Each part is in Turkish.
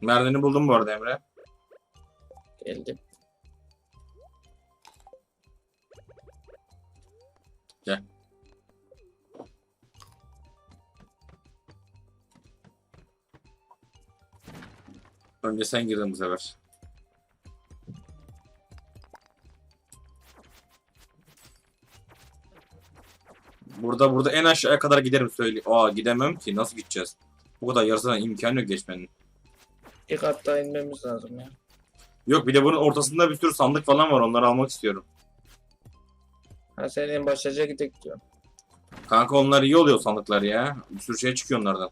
Merdiveni buldum bu arada Emre. Geldim. Gel. Önce sen girdin bu sefer. Burada burada en aşağıya kadar giderim söyle. Aa gidemem ki nasıl gideceğiz? Bu kadar yarısından imkanı yok geçmenin. Kat daha inmemiz lazım ya. Yok bir de bunun ortasında bir sürü sandık falan var onları almak istiyorum. Ha sen en başlıca gidek diyorum. Kanka onlar iyi oluyor sandıklar ya. Bir sürü şey çıkıyor onlardan.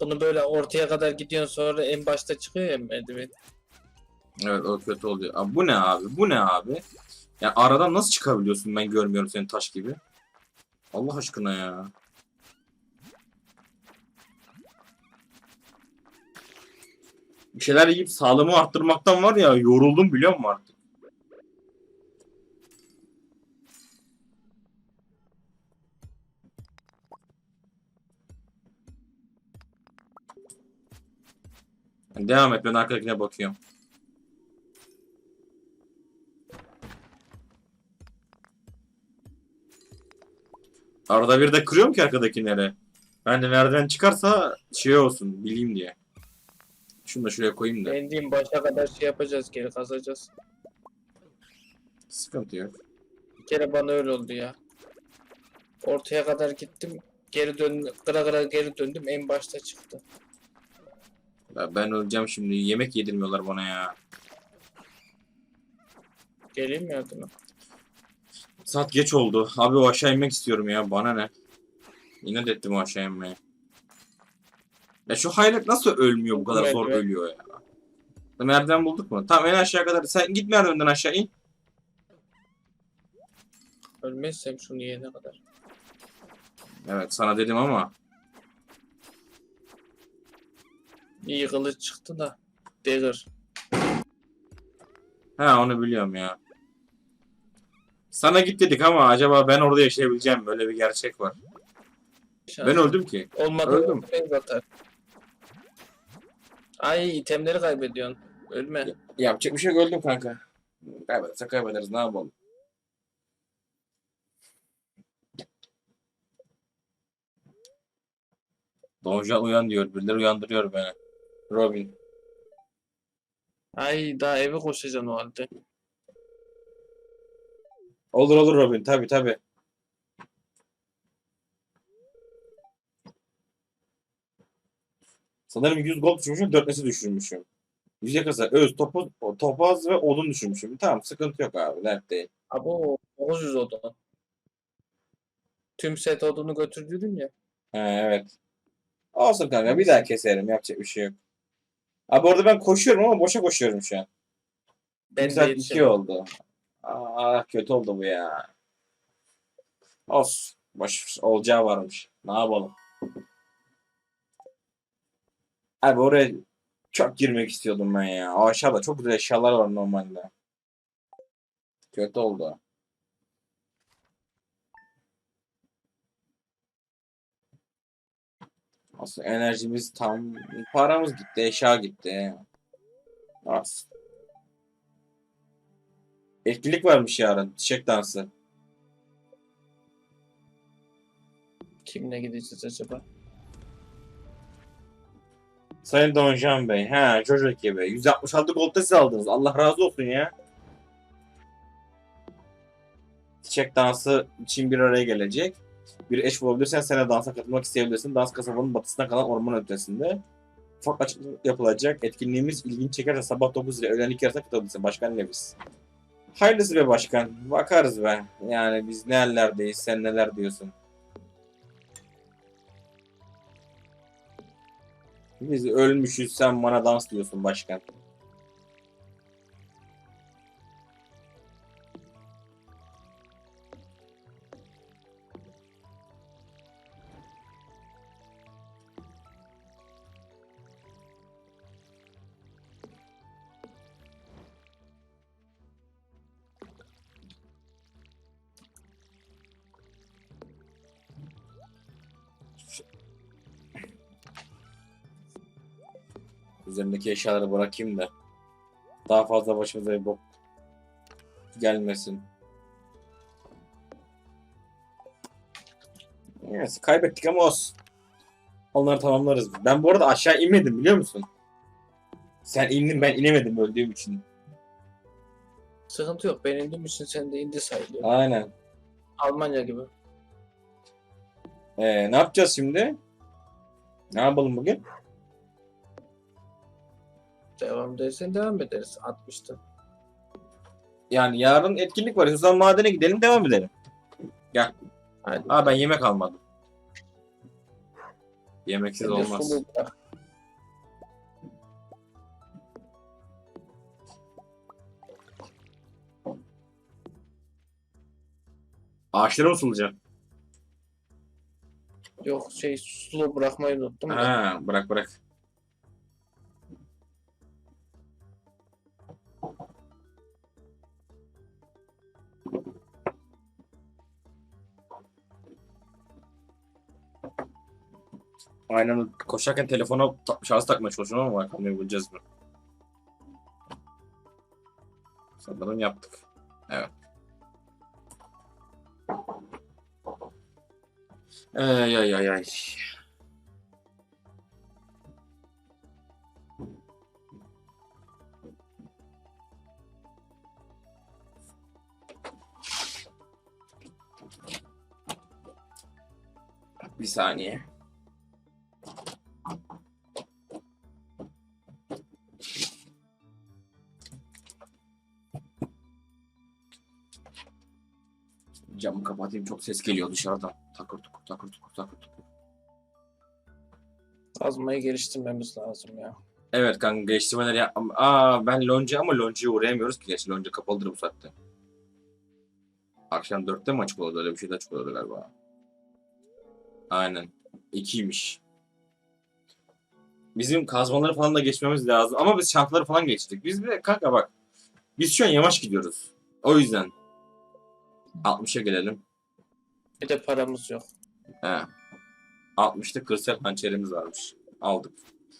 Bunu böyle ortaya kadar gidiyorsun sonra en başta çıkıyor ya merdiven. Evet o kötü oluyor. Abi, bu ne abi? Bu ne abi? Ya aradan nasıl çıkabiliyorsun ben görmüyorum seni taş gibi. Allah aşkına ya. Bir şeyler yiyip sağlığımı arttırmaktan var ya yoruldum biliyor musun artık? Devam et ben arkadakine bakıyorum. Arada bir de kırıyorum ki arkadakileri. Ben de nereden çıkarsa şey olsun bileyim diye. Şunu da şuraya koyayım da. Ben diyeyim başa kadar şey yapacağız geri kazacağız. Sıkıntı yok. Bir kere bana öyle oldu ya. Ortaya kadar gittim. Geri döndüm. Kıra kıra geri döndüm. En başta çıktı. Ya ben öleceğim şimdi. Yemek yedirmiyorlar bana ya. Geleyim mi yardıma? Saat geç oldu. Abi o aşağı inmek istiyorum ya. Bana ne? İnat ettim o aşağı inmeye. Ya şu hayalet nasıl ölmüyor bu kadar zor Merdiven. ölüyor ya. Merdiven bulduk mu? Tamam en aşağı kadar. Sen git merdivenden aşağı in. Ölmezsem şunu yene kadar. Evet sana dedim ama. İyi kılıç çıktı da. Dagger. Ha onu biliyorum ya. Sana git dedik ama acaba ben orada yaşayabileceğim böyle bir gerçek var. Ben öldüm ki. Olmadı. öldüm. Ben zaten. Ay itemleri kaybediyorsun. Ölme. Yapacak bir şey yok öldüm kanka. Kaybedersek kaybederiz ne yapalım. Donjan uyan diyor. Birileri uyandırıyor beni. Robin. Ay daha eve koşacaksın o halde. Olur olur Robin. Tabi tabi. Sanırım 100 gold düşürmüşüm. 4 nesi düşürmüşüm. 100 yakasa öz, topaz, topaz ve odun düşürmüşüm. Tamam sıkıntı yok abi. Dert değil. Abo 900 odun. Tüm set odunu götürdün ya. He, evet. Olsun kanka bir daha keserim yapacak bir şey yok. Abi orada ben koşuyorum ama boşa koşuyorum şu an. Ben saat de iki yetişemem. oldu. Aa kötü oldu bu ya. Olsun. Boş olacağı varmış. Ne yapalım? Abi oraya çok girmek istiyordum ben ya. O aşağıda çok güzel eşyalar var normalde. Kötü oldu. Aslında enerjimiz tam paramız gitti, eşya gitti. Az. Etkinlik varmış yarın. Çiçek dansı. Kimle gideceğiz acaba? Sayın Donjan Bey. He, Jojo ekibi. 166 gold da siz aldınız. Allah razı olsun ya. Çiçek dansı için bir araya gelecek. Bir eş bulabilirsen sana dansa katılmak isteyebilirsin. Dans kasabanın batısına kalan orman ötesinde. Ufak açıklık yapılacak. Etkinliğimiz ilgini çekerse sabah 9 ile öğlen 2 arasında katılabilirsin. Başkan Levis. Hayırlısı be başkan. Bakarız be. Yani biz nerelerdeyiz, sen neler diyorsun. Biz ölmüşüz, sen bana dans diyorsun başkan. Üzerindeki eşyaları bırakayım da. Daha fazla başımıza bir bok gelmesin. Evet, kaybettik ama olsun. Onları tamamlarız. Ben bu arada aşağı inmedim biliyor musun? Sen indin ben inemedim öldüğüm için. Sıkıntı yok. Ben indiğim için sen de indi sayılıyor. Aynen. Almanya gibi. Ee, ne yapacağız şimdi? Ne yapalım bugün? Devam edersen devam ederiz. 60'tı. Yani yarın etkinlik var. O zaman madene gidelim devam edelim. Hadi. Aa ben yemek almadım. Yemeksiz de olmaz. sulu bırak. Ağaçları mı sulayacağım? Yok şey sulu bırakmayı unuttum da. Ha, bırak bırak. Aynen koşarken telefona ta- şarj takmaya çalışıyorum ama bakalım yapabileceğiz mi? Sanırım yaptık. Evet. Ay ay ay ay. Bir saniye. Kapatayım çok ses geliyor dışarıdan. Takır tukur takır tukur takır tukur. Kazmayı geliştirmemiz lazım ya. Evet kanka geliştirmeler yap. Aa ben lonca ama loncaya uğrayamıyoruz ki. Gerçi lonca kapalıdır bu saatte. Akşam dörtte mi açık oluyordu? Öyle bir şey de açık oluyordu galiba. Aynen. İkiymiş. Bizim kazmaları falan da geçmemiz lazım. Ama biz şartları falan geçtik. Biz de kanka bak. Biz şu an yavaş gidiyoruz. O yüzden. 60'a gelelim. Bir de paramız yok. He. 60'ta kırsel hançerimiz varmış. Aldık.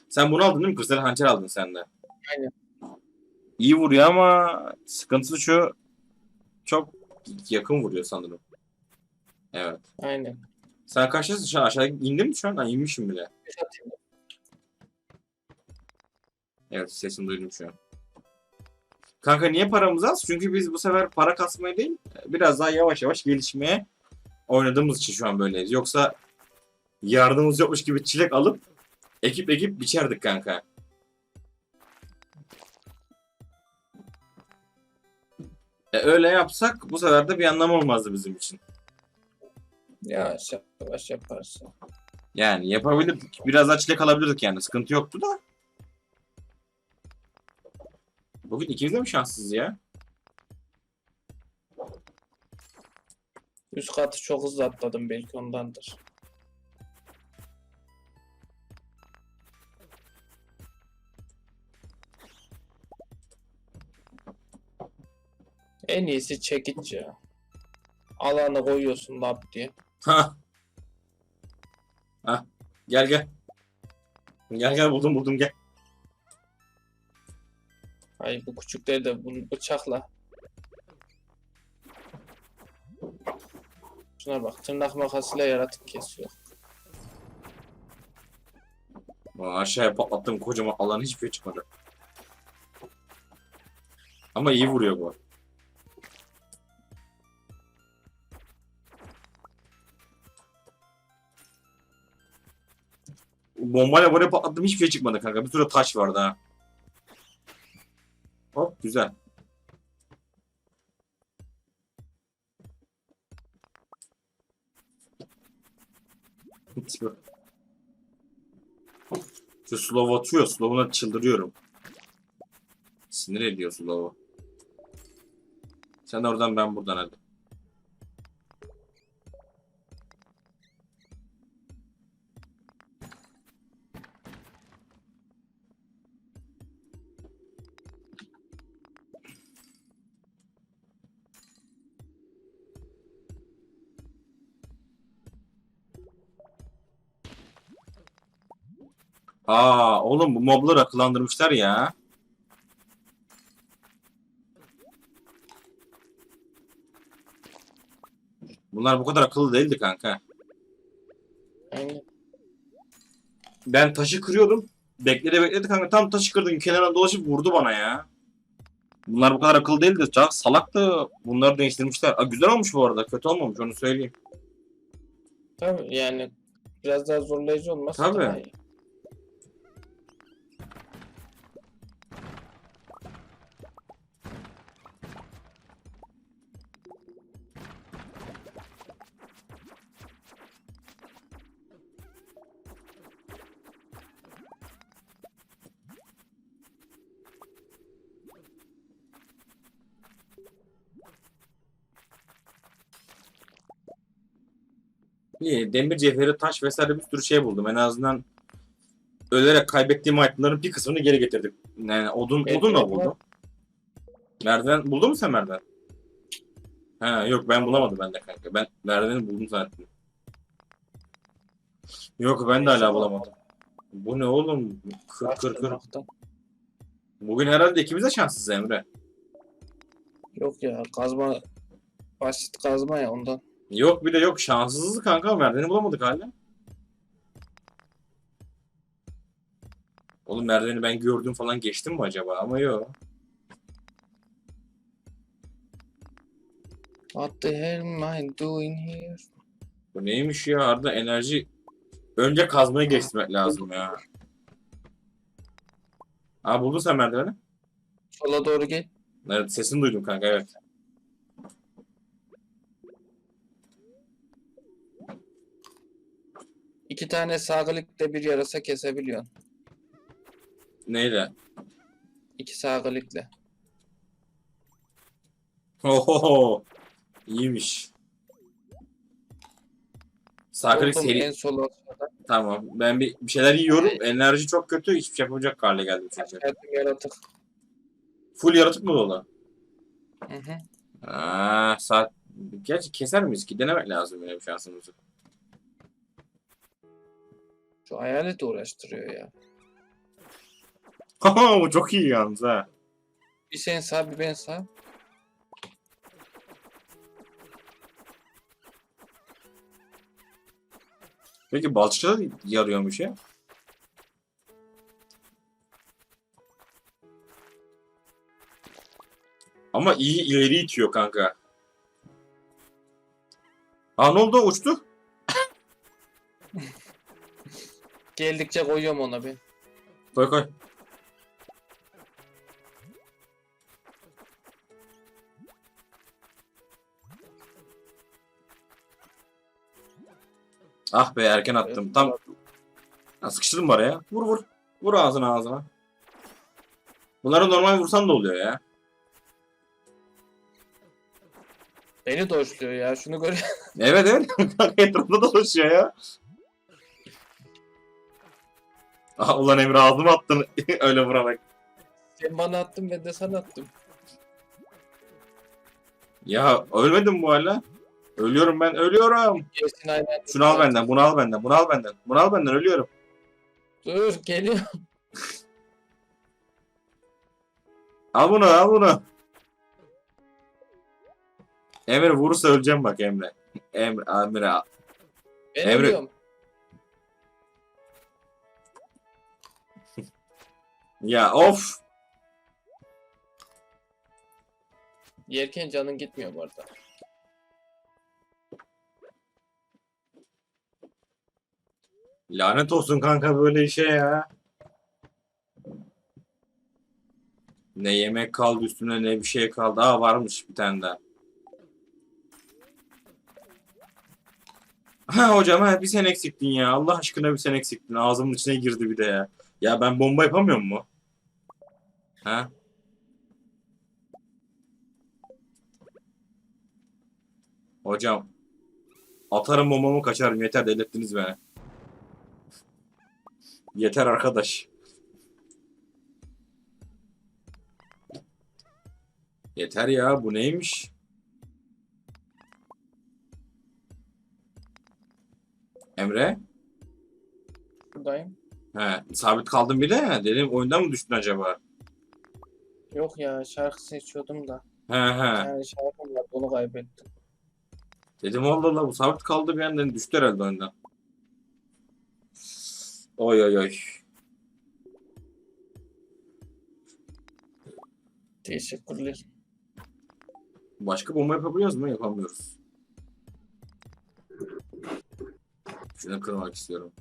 Sen bunu aldın değil mi? Kırsel hançer aldın sen de. Aynen. İyi vuruyor ama sıkıntısı şu çok yakın vuruyor sanırım. Evet. Aynen. Sen kaçtasın şu an? Aşağıya indin mi şu an? Ha, inmişim bile. Evet sesini duydum şu an. Kanka niye paramız az? Çünkü biz bu sefer para kasmaya değil biraz daha yavaş yavaş gelişmeye oynadığımız için şu an böyleyiz. Yoksa yardımımız yokmuş gibi çilek alıp ekip ekip biçerdik kanka. E öyle yapsak bu sefer de bir anlamı olmazdı bizim için. Yavaş yavaş yaparsın. Yani yapabilirdik. Biraz daha çilek alabilirdik yani. Sıkıntı yoktu da. Bugün ikimiz de mi şanssız ya? Üst katı çok hızlı atladım belki ondandır. En iyisi çekiç ya. Alanı koyuyorsun lap diye. Ha. Ha. Gel gel. Gel gel buldum buldum gel. Ay bu küçükleri de bunu bıçakla. Şuna bak tırnak makasıyla yaratık kesiyor. Aa, aşağıya patlattığım kocaman alan hiçbir şey çıkmadı. Ama iyi vuruyor bu. Bombayla buraya patlattım hiçbir şey çıkmadı kanka. Bir sürü taş vardı ha. Hop güzel. Şu slow atıyor. Slow'una çıldırıyorum. Sinir ediyor slow'u. Sen oradan ben buradan hadi. Aa oğlum bu mobları akıllandırmışlar ya. Bunlar bu kadar akıllı değildi kanka. Aynen. Ben taşı kırıyordum. Bekledi bekledi kanka. Tam taşı kırdım. Kenarına dolaşıp vurdu bana ya. Bunlar bu kadar akıllı değildi. Çok salaktı. Bunları değiştirmişler. Aa, güzel olmuş bu arada. Kötü olmamış onu söyleyeyim. Tabii yani biraz daha zorlayıcı olmaz. Tabii. daha iyi. İyi. Demir cevheri, taş vesaire bir sürü şey buldum. En azından ölerek kaybettiğim itemların bir kısmını geri getirdik. Yani odun, Evet, odun da buldum. Merdiven buldun mu sen merdiven? Ha yok ben bulamadım ben de kanka. Ben merdiveni buldum zaten. Yok ben de hala bu- bulamadım. Bu ne oğlum? Kır kır kır. Bugün herhalde ikimiz de şanssız Emre. Yok ya kazma basit kazma ya ondan. Yok bir de yok şanssızız kanka merdiveni bulamadık hala. Oğlum merdiveni ben gördüm falan geçtim mi acaba ama yok. What the hell am I doing here? Bu neymiş ya Arda enerji önce kazmayı geçtirmek lazım ya. Aa buldun sen merdiveni. Sola doğru gel. Evet sesini duydum kanka evet. İki tane sağ klikle bir yarasa kesebiliyorsun. Neyle? İki sağ klikle. Oho. İyiymiş. Buldum seri. En sol. Tamam. Ben bir, bir şeyler yiyorum. Enerji çok kötü. Hiçbir şey yapacak hale geldim çünkü. Yaratık. Full yaratık mı dolu? Hı hı. Aa, saat... Gerçi keser miyiz ki? Denemek lazım bir şansımızı. Şu hayalet uğraştırıyor ya. Haha bu çok iyi yalnız ha. Bir sen sağ bir ben sağ. Peki balçıkta da yarıyormuş ya. Ama iyi ileri itiyor kanka. Aa ne oldu? Uçtu. Geldikçe koyuyorum ona ben. Koy koy. Ah be erken attım. Tam Ha, sıkıştırdım bari ya. Vur vur. Vur ağzına ağzına. Bunları normal vursan da oluyor ya. Beni doşluyor ya. Şunu gör. Evet evet. Etrafında dolaşıyor ya. Ah ulan Emre ağzıma attın öyle vurarak. sen bana attın ben de sana attım. Ya ölmedim bu hala. Ölüyorum ben ölüyorum. Gelsin aynen. Şunu al benden, bunu al benden, bunu al benden. Bunu al benden ölüyorum. Dur geliyor. Al bunu, al bunu. Emre vurursa öleceğim bak Emre. Emre, Emre. Ben Emre- ölüyorum. Ya of. Yerken canın gitmiyor bu arada. Lanet olsun kanka böyle işe ya. Ne yemek kaldı üstüne ne bir şey kaldı. Aa varmış bir tane daha. Ha hocam ha bir sen eksiktin ya. Allah aşkına bir sen eksiktin. Ağzımın içine girdi bir de ya. Ya ben bomba yapamıyor mu? Ha? Hocam. Atarım bombamı kaçarım. Yeter delirttiniz beni. Yeter arkadaş. Yeter ya bu neymiş? Emre? Buradayım. He, sabit kaldım bile. Dedim oyundan mı düştün acaba? Yok ya şarkı seçiyordum da. He he. Yani şarkım var onu kaybettim. Dedim Allah Allah bu sabit kaldı bir yandan düştü herhalde oyundan. Oy oy oy. Teşekkürler. Başka bomba yapabiliyoruz mu? Yapamıyoruz. Şunu kırmak istiyorum.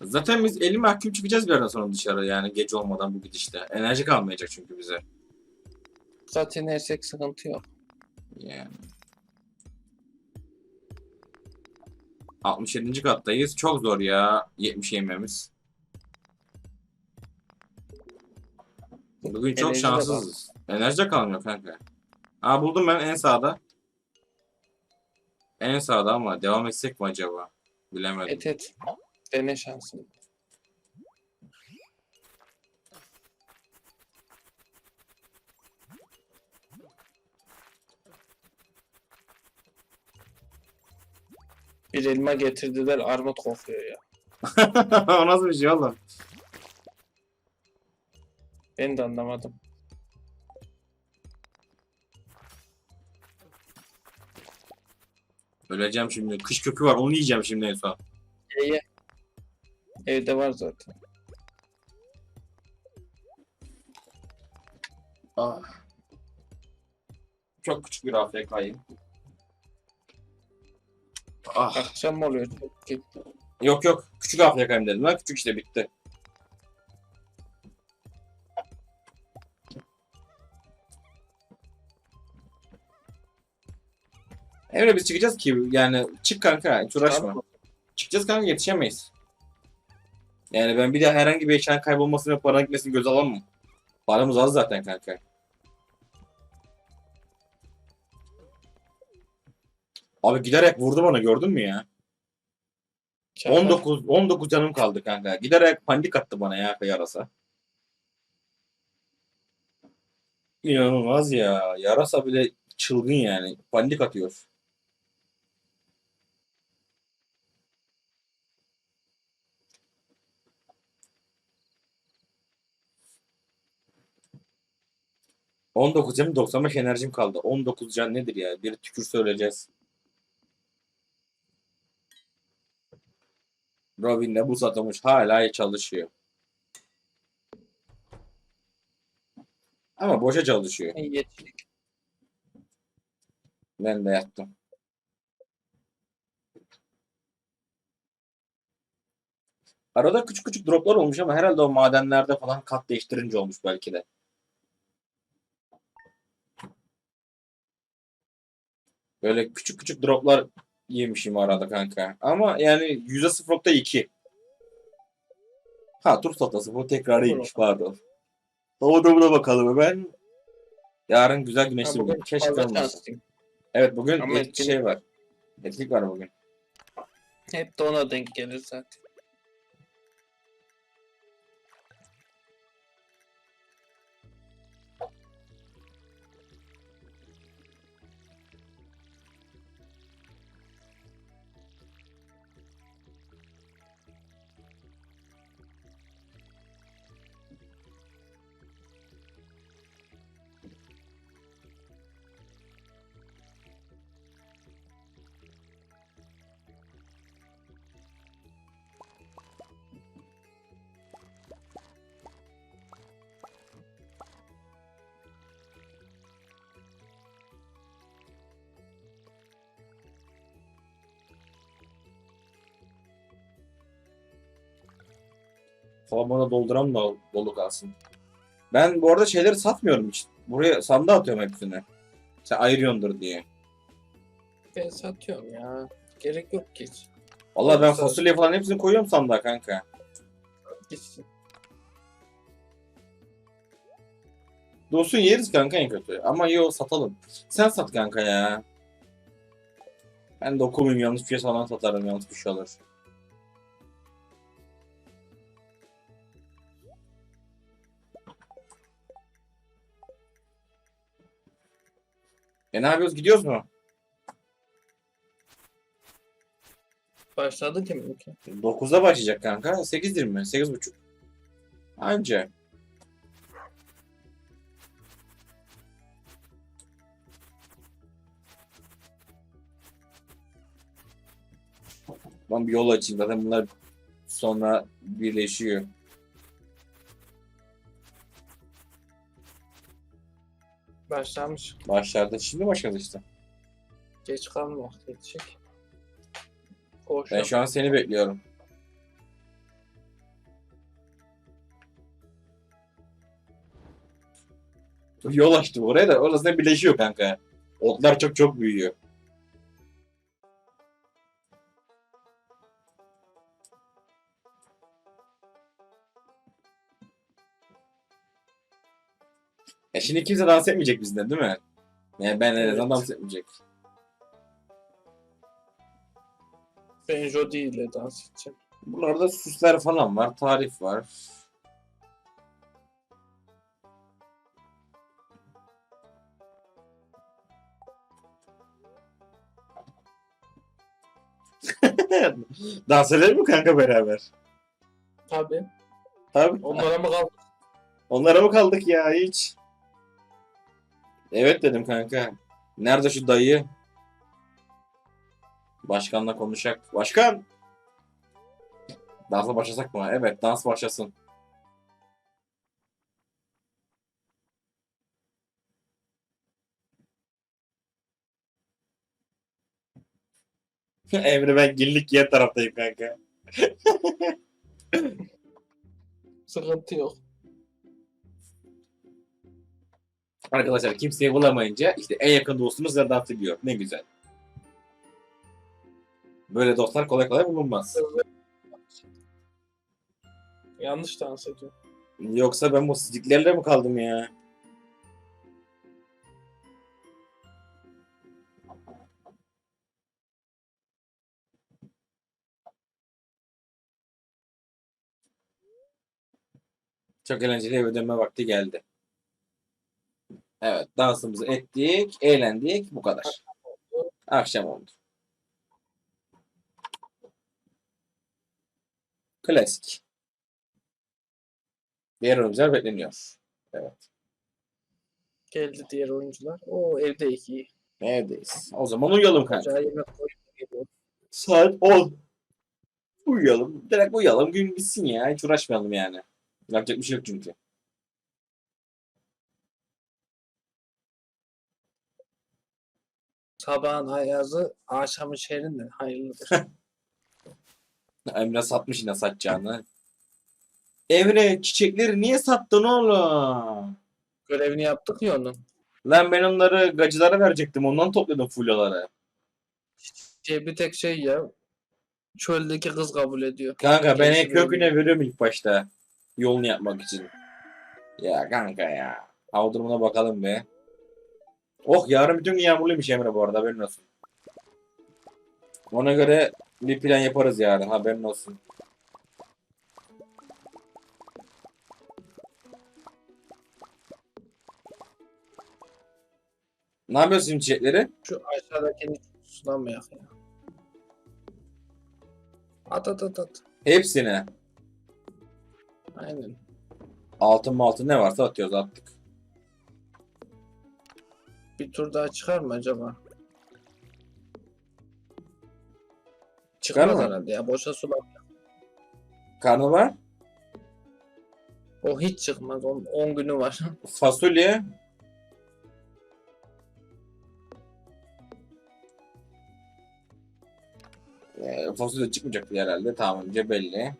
Zaten biz 50 mahkum çıkacağız bir yerden sonra dışarı yani gece olmadan bu gidişte. Enerji kalmayacak çünkü bize. Zaten ersek sıkıntı yok. Yani. 67. kattayız. Çok zor ya 70 yememiz. Bugün çok Enerji de şanssızız. Enerji de kalmıyor kanka. Aa buldum ben en sağda. En sağda ama devam etsek mi acaba? Bilemedim. Et et. Dene şansını. Bir elma getirdiler armut kokuyor ya. o nasıl bir şey oğlum? Ben de anlamadım. Öleceğim şimdi. Kış kökü var onu yiyeceğim şimdi en son. Ye ye. Evde var zaten. Ah. Çok küçük bir AFK'yim. Ah. Akşam mı oluyor? Çok. Yok yok. Küçük AFK'yim dedim lan. Küçük işte bitti. Emre biz çıkacağız ki yani çık kanka hiç uğraşma. Tamam. Çıkacağız kanka yetişemeyiz. Yani ben bir de herhangi bir eşyanın kaybolmasını ve paranın gitmesini göz alamam. Paramız az zaten kanka. Abi giderek vurdu bana gördün mü ya? Çakal. 19 19 canım kaldı kanka. Giderek panik attı bana ya yarasa. İnanılmaz ya. Yarasa bile çılgın yani. Panik atıyor. ...19 canım 95 enerjim kaldı. 19 can nedir ya? Bir tükür söyleyeceğiz. Robin de bu satılmış hala çalışıyor. Ama boşa çalışıyor. Ben de yattım. Arada küçük küçük droplar olmuş ama herhalde o madenlerde falan kat değiştirince olmuş belki de. Böyle küçük küçük droplar yemişim arada kanka. Ama yani %0.2. Ha tur satası bu tekrar iyiymiş pardon. Doğduğumuna bakalım hemen. Yarın güzel güneşli bir gün. Keşke şanslıyım. Evet bugün Ama etkinlik şey var. Etkinlik var bugün. Hep de ona denk gelir zaten. Formana dolduram da dolu kalsın. Ben bu arada şeyleri satmıyorum hiç. Buraya sandığa atıyorum hepsini. Sen ayırıyordur diye. Ben satıyorum ya. Gerek yok ki hiç. Vallahi ben Yoksa- fasulye falan hepsini koyuyorum sandığa kanka. Gitsin. Dursun yeriz kanka en kötü. Ama yo satalım. Sen sat kanka ya. Ben de okumayayım yanlış bir şey falan satarım yanlış bir şey olur. E ne yapıyoruz gidiyoruz mu? Başladı kiminki? 9'da başlayacak kanka. 8.20, 8.30. Anca. Ben bir yol açayım zaten bunlar sonra birleşiyor. Başlamış. Başlarda şimdi başladı işte. Geç kalma vakti yetecek. Koş. Ben şu an seni bekliyorum. Yol açtım oraya da orasında birleşiyor kanka. Otlar çok çok büyüyor. Ya şimdi kimse dans etmeyecek bizden değil mi? Yani ben en azından dans etmeyecek. Ben Jody ile dans edeceğim. Buralarda süsler falan var, tarif var. Dans edelim mi kanka beraber? Tabii. Tabii. Onlara mı kaldı? Onlara mı kaldık ya hiç? Evet dedim kanka. Nerede şu dayı? Başkanla konuşacak. Başkan! Dansa başlasak mı? Evet dans başlasın. Emre ben gillik yer taraftayım kanka. Sıkıntı yok. Arkadaşlar kimseyi bulamayınca işte en yakın dostumuz size dans ediyor. Ne güzel. Böyle dostlar kolay kolay bulunmaz. Yanlış dans ediyor. Yoksa ben bu sizliklerle mi kaldım ya? Çok eğlenceli eve dönme vakti geldi. Evet, dansımızı ettik, eğlendik, bu kadar. Akşam oldu. Klasik. Diğer oyuncular bekleniyor. Evet. Geldi diğer oyuncular. O evde iyi. Neredeyiz? O zaman uyuyalım kanka. Saat 10. Uyuyalım. Direkt uyuyalım. Gün bitsin ya. Hiç uğraşmayalım yani. Yapacak bir şey yok çünkü. Sabahın ayazı akşamın şerrinden hayırlıdır. Emre satmış yine satacağını. Emre çiçekleri niye sattın oğlum? Görevini yaptık ya onun. Lan ben onları gacılara verecektim. Ondan topladım fulyaları. Şey, bir tek şey ya. Çöldeki kız kabul ediyor. Kanka ben Gerisi en köküne böyle. veriyorum ilk başta. Yolunu yapmak için. Ya kanka ya. Hava durumuna bakalım be. Oh yarın bütün gün yağmurluymuş Emre bu arada haberin olsun. Ona göre bir plan yaparız yarın haberin olsun. Ne yapıyorsun çiçekleri? Şu aşağıdakini sulamayak ya. At at at at. Hepsini. Aynen. Altın mı altın ne varsa atıyoruz attık. Bir tur daha çıkar mı acaba? Çıkar Çıkmaz mı? herhalde ya. Boşa sulam. Karnabahar, O hiç çıkmaz. 10 günü var. fasulye, Ee, fasulye çıkmayacaktı herhalde. Tamam önce belli.